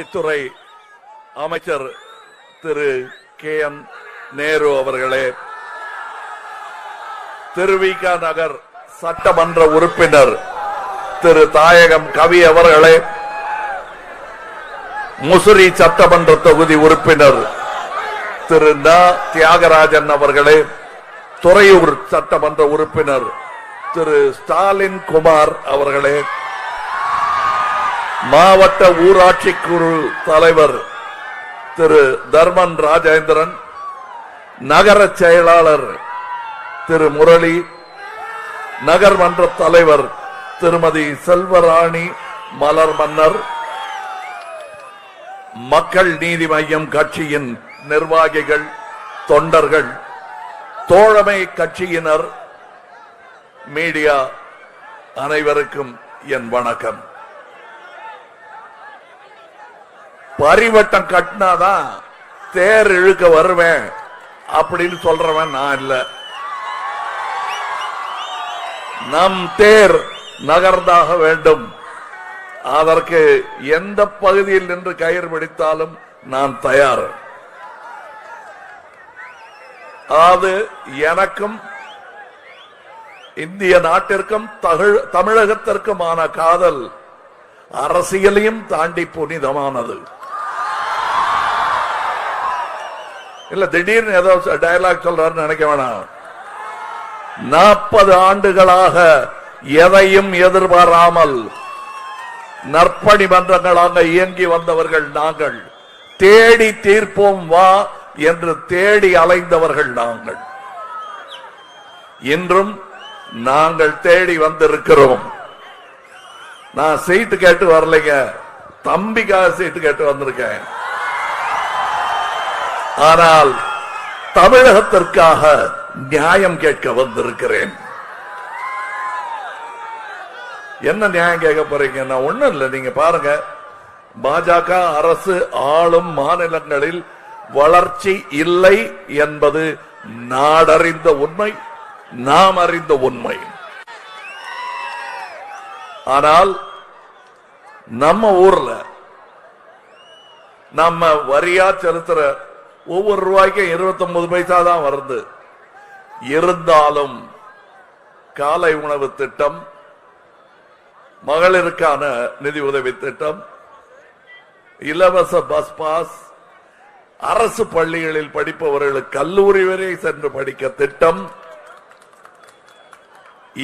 உள்ளாட்சித்துறை அமைச்சர் திரு K M Nehru அவர்களே திருவிக நகர் சட்டமன்ற உறுப்பினர் திரு தாயகம் கவி அவர்களே முசிறி சட்டமன்ற தொகுதி உறுப்பினர் திரு ந. தியாகராஜன் அவர்களே துறையூர் சட்டமன்ற உறுப்பினர் திரு ஸ்டாலின் குமார் அவர்களே மாவட்ட ஊராட்சி குழு தலைவர் திரு தர்மன் ராஜேந்திரன் நகர செயலாளர் திரு முரளி நகர்மன்ற தலைவர் திருமதி செல்வராணி மலர் மன்னர் மக்கள் நீதி மய்யம் கட்சியின் நிர்வாகிகள் தொண்டர்கள் தோழமை கட்சியினர் மீடியா அனைவருக்கும் என் வணக்கம். பரிவட்டம் கட்டினாதான் தேர் இழுக்க வருவேன். அப்படின்னு சொல்றவன் நான் இல்ல. நம் தேர் நகர்ந்தாக வேண்டும். அதற்கு எந்த பகுதியில் நின்று கயிறு பிடித்தாலும் நான் தயார். அது எனக்கும் இந்திய நாட்டிற்கும் தகழ்- தமிழகத்திற்குமான காதல் அரசியலையும் தாண்டி புனிதமானது. இல்ல திடீர்னு ஏதோ டயலாக் சொல்றாருன்னு நினைக்க வேணாம். நாற்பது ஆண்டுகளாக எதையும் எதிர்பாராமல் நற்பணி மன்றங்களாக இயங்கி வந்தவர்கள் நாங்கள். தேடி தீர்ப்போம் வா என்று தேடி அலைந்தவர்கள் நாங்கள். இன்றும் நாங்கள் தேடி வந்திருக்கிறோம். நான் சீட்டு கேட்டு வரலைங்க. தம்பிக்காக சீட்டு கேட்டு வந்திருக்கேன். ஆனால் தமிழகத்திற்காக நியாயம் கேட்க வந்திருக்கிறேன். என்ன நியாயம் கேட்க போறீங்க நான் ஒண்ணும் இல்லை. நீங்க பாருங்க. பாஜக அரசு ஆளும் மாநிலங்களில் வளர்ச்சி இல்லை என்பது நாடறிந்த உண்மை நாம் அறிந்த உண்மை. ஆனால் நம்ம ஊர்ல நம்ம வரியா செலுத்துற ஒவ்வொரு ரூபாய்க்கும் 29 பைசா தான் வருது. இருந்தாலும் காலை உணவு திட்டம் மகளிருக்கான நிதி உதவி திட்டம் இலவச பஸ் பாஸ் அரசு பள்ளிகளில் படிப்பவர்களுக்கு கல்லூரி வரை சென்று படிக்க திட்டம்.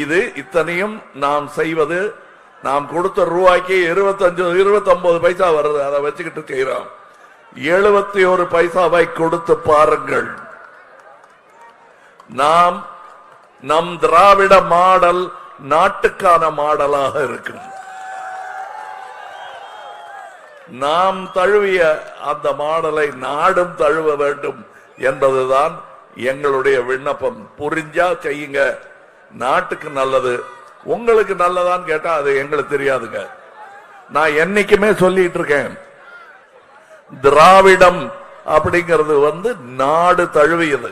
இது இத்தனையும் நாம் செய்வது நாம் கொடுத்த ரூபாய்க்கு இருபத்தஞ்சு இருபத்தொன்பது பைசா வருது. அதை வச்சுக்கிட்டு செய்யறோம். எழுபத்தி ஒரு பைசாவை கொடுத்து பாருங்கள். நாம் நம் திராவிட மாடல் நாட்டுக்கான மாடலாக இருக்கும் நாம் தழுவிய அந்த மாடலை நாடும் தழுவ வேண்டும் என்பதுதான் எங்களுடைய விண்ணப்பம். புரிஞ்சா செய்யுங்க. நாட்டுக்கு நல்லது. உங்களுக்கு நல்லதான்னு கேட்டா அது எங்களுக்கு தெரியாதுங்க. நான் என்னைக்குமே சொல்லிட்டு இருக்கேன். திராவிடம் அப்படிங்கிறது வந்து நாடு தழுவியது.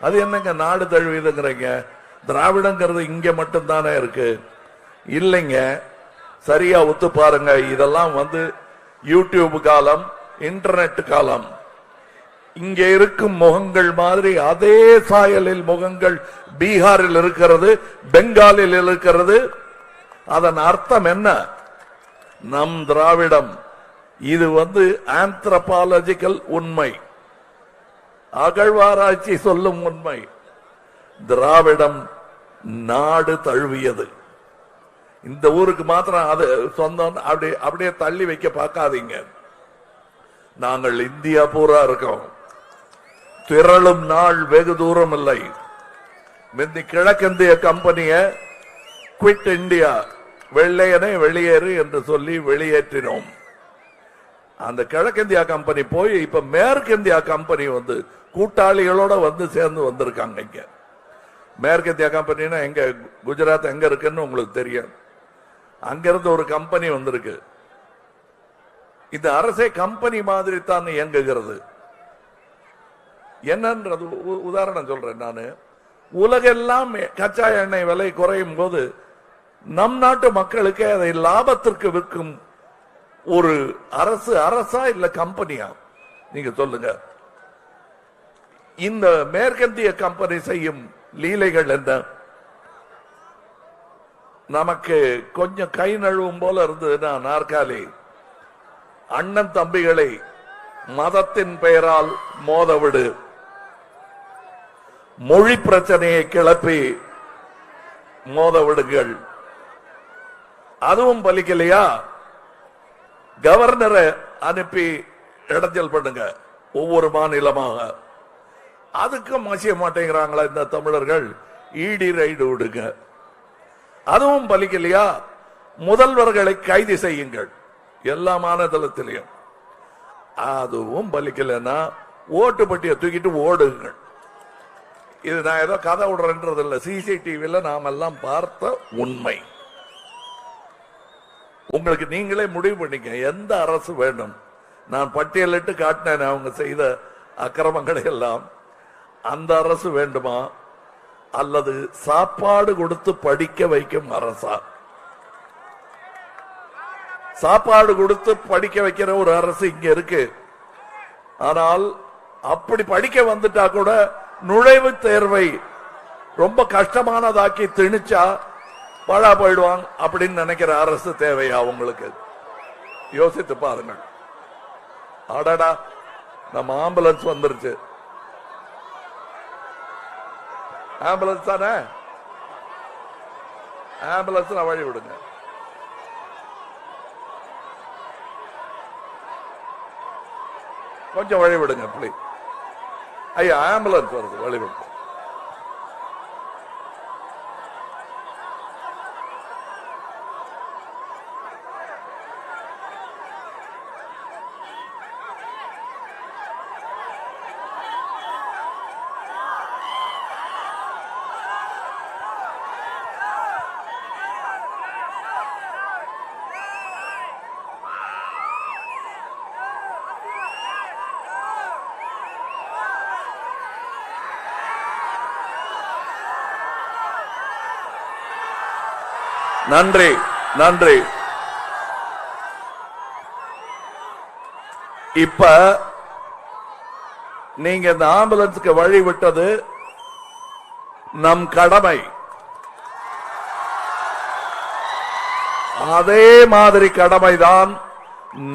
அது என்னங்க நாடு தழுவியதுங்கிறீங்க? திராவிடங்கிறது இங்க மட்டும்தானே இருக்கு. இல்லைங்க சரியா ஒத்து பாருங்க. இதெல்லாம் வந்து யூடியூப் காலம் இன்டர்நெட் காலம். இங்க இருக்கும் முகங்கள் மாதிரி அதே சாயலில் முகங்கள் பீகாரில் இருக்கிறது பெங்காலில் இருக்கிறது. அதன் அர்த்தம் என்ன? நம் திராவிடம். இது வந்து ஆந்த்ரபாலஜிக்கல் உண்மை. அகழ்வாராய்ச்சி சொல்லும் உண்மை. திராவிடம் நாடு தழுவியது. இந்த ஊருக்கு மாத்திரம் அது சொந்தம் அப்படி அப்படியே தள்ளி வைக்க பார்க்காதீங்க. நாங்கள் இந்தியா பூரா இருக்கோம். திரளும் நாள் வெகு தூரம் இல்லை. முந்தி கிழக்கிந்திய கம்பெனிய குவிட் இந்தியா வெள்ளையனே வெளியேறு என்று சொல்லி வெளியேற்றினோம். அந்த கிழக்கிந்தியா கம்பெனி போய் இப்ப மேற்கிந்தியா கம்பெனி வந்து கூட்டாளிகளோட வந்து சேர்ந்து வந்திருக்காங்க இங்க. மேற்கிந்தியா கம்பெனினா எங்க குஜராத் எங்க இருக்குன்னு உங்களுக்கு தெரியும். அங்கிருந்து ஒரு கம்பெனி வந்திருக்கு. இந்த அரசே கம்பெனி மாதிரி தான் இயங்குகிறது. என்னன்றது உ- உதாரணம் சொல்றேன் நான். உலகெல்லாம் கச்சா எண்ணெய் விலை குறையும் போது நம் நாட்டு மக்களுக்கு அதை லாபத்திற்கு விற்கும் ஒரு அரசு அரசா இல்ல கம்பெனியா? நீங்க சொல்லுங்க. இந்த மேற்கத்திய கம்பெனி செய்யும் லீலைகள் என்ன? நமக்கு கொஞ்சம் கை நழுவும் போல இருந்ததுன்னா நாற்காலி. அண்ணன் தம்பிகளை மதத்தின் பெயரால் மோதவிடு மொழி பிரச்சனையை கிளப்பி மோதவிடுங்கள் அதுவும் பலிக்கலையா? கவர்னரை அனுப்பி இடைஞ்சல் பண்ணுங்க ஒவ்வொரு மாநிலமாக. அதுக்கும் அசைய மாட்டேங்கிறாங்களா இந்த தமிழர்கள்? ஈடி ரைடு விடுங்க. அதுவும் பலிக்கலையா முதல்வர்களை கைது செய்யுங்கள் எல்லா மாநிலத்திலையும். அதுவும் பலிக்கலைன்னா ஓட்டு பட்டியை தூக்கிட்டு ஓடுங்கள். இது நான் ஏதோ கதை விடுறேன்றது இல்லை சிசிடிவியில் நாம் எல்லாம் பார்த்த உண்மை. உங்களுக்கு நீங்களே முடிவு பண்ணிக்க. எந்த அரசு வேண்டும் நான் பட்டியலிட்டு காட்டினேன் அவங்க செய்த அக்கிரமங்களை எல்லாம். அந்த அரசு வேண்டுமா? அல்லது சாப்பாடு கொடுத்து படிக்க வைக்கும் அரசா? சாப்பாடு கொடுத்து படிக்க வைக்கிற ஒரு அரசு இங்க இருக்கு. ஆனால் அப்படி படிக்க வந்துட்டா கூட நுழைவு தேர்வை ரொம்ப கஷ்டமானதாக்கி திணிச்சா பழா போயிடுவாங்க அப்படின்னு நினைக்கிற அரசு தேவையா உங்களுக்கு? யோசித்து பாருங்கள். அடடா நம்ம ஆம்புலன்ஸ் வந்துருச்சு. ஆம்புலன்ஸ் தானே? ஆம்புலன்ஸ் வழி விடுங்க. கொஞ்சம் வழி விடுங்க பிளீஸ் ஐயா ஆம்புலன்ஸ் வருது வழி விடுங்க. நன்றி நன்றி. இப்ப நீங்க இந்த ஆம்புலன்ஸுக்கு வழி விட்டது நம் கடமை. அதே மாதிரி கடமைதான்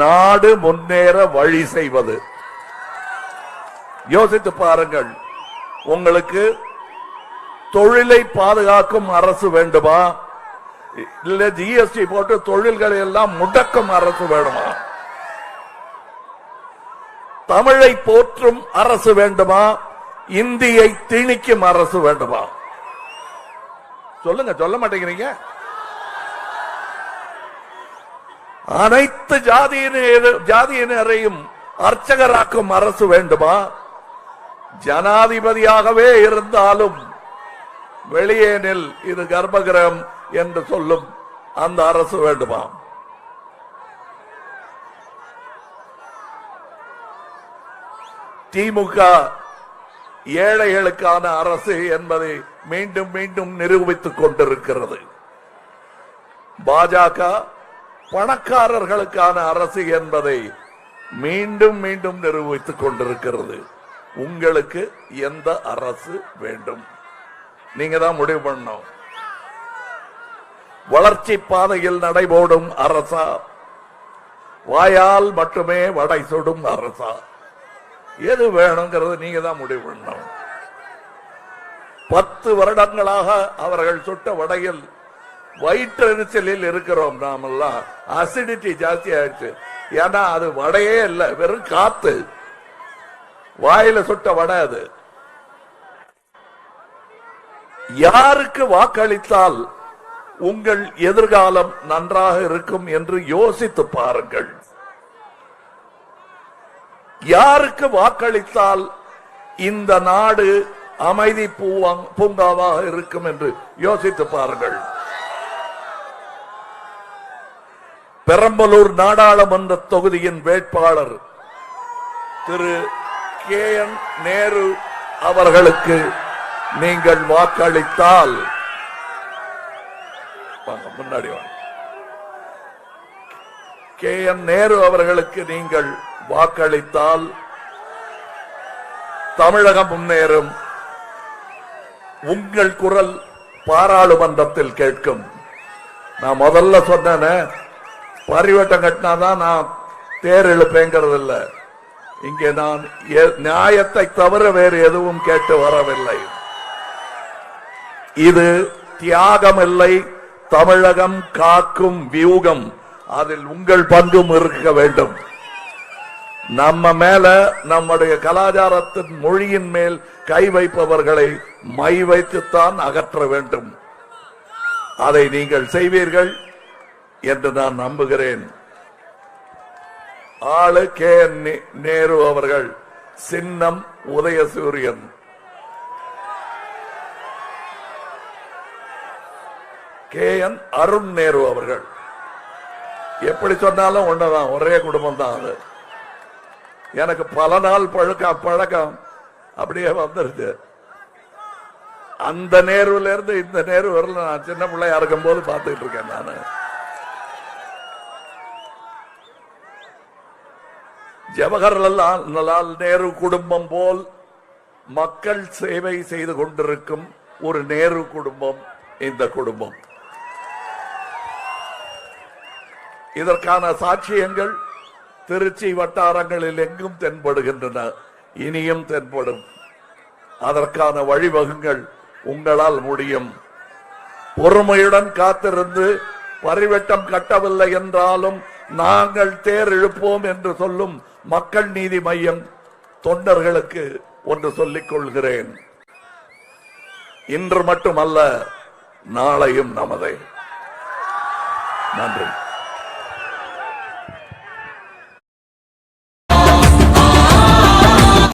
நாடு முன்னேற வழி செய்வது. யோசித்து பாருங்கள் உங்களுக்கு தொழிலை பாதுகாக்கும் அரசு வேண்டுமா? இல்ல ஜிஎஸ்டி போட்டு தொழில்களை எல்லாம் முடக்கும் அரசு வேணுமா? தமிழை போற்றும் அரசு வேண்டுமா? இந்தியை திணிக்கும் அரசு வேண்டுமா? சொல்லுங்க சொல்ல மாட்டேங்கிறீங்க. அனைத்து ஜாதியினர் ஜாதியினரையும் அர்ச்சகராக்கும் அரசு வேண்டுமா? ஜனாதிபதியாகவே இருந்தாலும் வெளியே நில் இது கர்ப்பகிரகம். என்று சொல்லும் அந்த அரசு வேண்டுமா? திமுக ஏழைகளுக்கான அரசு என்பதை மீண்டும் மீண்டும் நிரூபித்துக் கொண்டிருக்கிறது. பாஜக பணக்காரர்களுக்கான அரசு என்பதை மீண்டும் மீண்டும் நிரூபித்துக் கொண்டிருக்கிறது. உங்களுக்கு எந்த அரசு வேண்டும்? நீங்க தான் முடிவு பண்ணணும். வளர்ச்சி பாதையில் நடைபோடும் அரசா. வாயால் மட்டுமே வடை சுடும் அரசா. எது வேணுங்கிறது நீங்க தான் முடிவு பண்ணணும். பத்து வருடங்களாக அவர்கள் சுட்ட வடையில் வயிற்றெரிச்சலில் இருக்கிறோம் நாமெல்லாம். அசிடிட்டி ஜாஸ்தி ஆயிடுச்சு ஏன்னா அது வடையே இல்லை வெறும் காத்து. வாயில சுட்ட வடை அது. யாருக்கு வாக்களித்தால் உங்கள் எதிர்காலம் நன்றாக இருக்கும் என்று யோசித்து பாருங்கள். யாருக்கு வாக்களித்தால் இந்த நாடு அமைதி பூங்காவாக இருக்கும் என்று யோசித்து பாருங்கள். பெரம்பலூர் நாடாளுமன்ற தொகுதியின் வேட்பாளர் திரு கே. என். நேரு அவர்களுக்கு நீங்கள் வாக்களித்தால் முன்னாடி கே என் நேரு அவர்களுக்கு நீங்கள் வாக்களித்தால் தமிழகம் முன்னேறும். உங்கள் குரல் பாராளுமன்றத்தில் கேட்கும். நான் முதல்ல சொன்ன பரிவட்டம் கட்டினாதான் நான் தேர் இழுப்பேங்கிறது இங்கே நான் நியாயத்தை தவிர வேறு எதுவும் கேட்டு வரவில்லை. இது தியாகம் இல்லை தமிழகம் காக்கும் வியூகம் அதில் உங்கள் பங்கும் இருக்க வேண்டும். நம்ம மேல நம்முடைய கலாச்சாரத்தின் மொழியின் மேல் கை வைப்பவர்களை மை வைத்துத்தான் அகற்ற வேண்டும். அதை நீங்கள் செய்வீர்கள் என்று நான் நம்புகிறேன். ஆளு கே நே- நேரு அவர்கள் சின்னம் உதயசூரியன். கே என் அருண் நேரு அவர்கள். எப்படி சொன்னாலும் ஒண்ணுதான் ஒரே குடும்பம் தான் அது. எனக்கு பல நாள் பழக்கம் பழக்கம் அப்படியே வந்துருச்சு. அந்த நேர்வுல இருந்து இந்த நேரு வரல. நான் சின்ன பிள்ளையா இருக்கும் போது பார்த்துட்டு இருக்கேன் நான். ஜவஹர்லால் லால் நேரு குடும்பம் போல் மக்கள் சேவை செய்து கொண்டிருக்கும் ஒரு நேரு குடும்பம் இந்த குடும்பம். இதற்கான சாட்சியங்கள் திருச்சி வட்டாரங்களில் எங்கும் தென்படுகின்றன. இனியும் தென்படும். அதற்கான வழிவகுங்கள் உங்களால் முடியும். பொறுமையுடன் காத்திருந்து பரிவட்டம் கட்டவில்லை என்றாலும் நாங்கள் தேர் இழுப்போம் என்று சொல்லும் மக்கள் நீதி மையம் தொண்டர்களுக்கு ஒன்று சொல்லிக் கொள்கிறேன். இன்று மட்டுமல்ல நாளையும் நமதே. நன்றி.